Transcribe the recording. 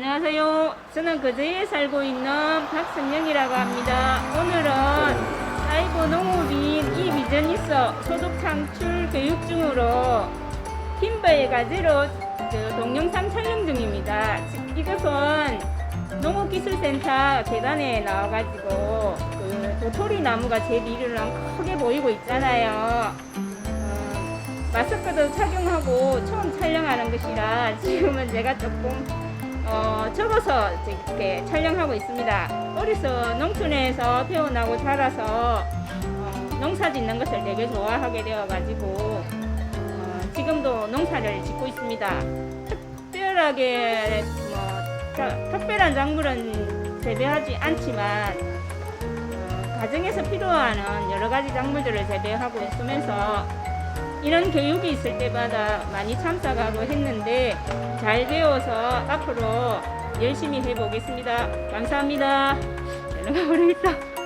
안녕하세요. 저는 거제에 살고 있는 박선영이라고 합니다. 오늘은 사이버 농업인 이비전이서 소득 창출 교육 중으로 팀버의 가지로 그 동영상 촬영 중입니다. 지- 이것은 농업기술센터 계단에 나와가지고 그 도토리 나무가 제 뒤로랑 크게 보이고 있잖아요. 어, 마스크도 착용하고 처음 촬영하는 것이라 지금은 제가 조금 어, 적어서 이렇게 촬영하고 있습니다. 어려서 농촌에서 태어나고 자라서 어, 농사 짓는 것을 되게 좋아하게 되어가지고 어, 지금도 농사를 짓고 있습니다. 특별하게 뭐 자- 특별한 작물은 재배하지 않지만 어, 가정에서 필요한 여러 가지 작물들을 재배하고 있으면서 이런 교육이 있을 때마다 많이 참석하고 했는데 잘 배워서 앞으로 열심히 해보겠습니다. 감사합니다. 내려가 버리겠다.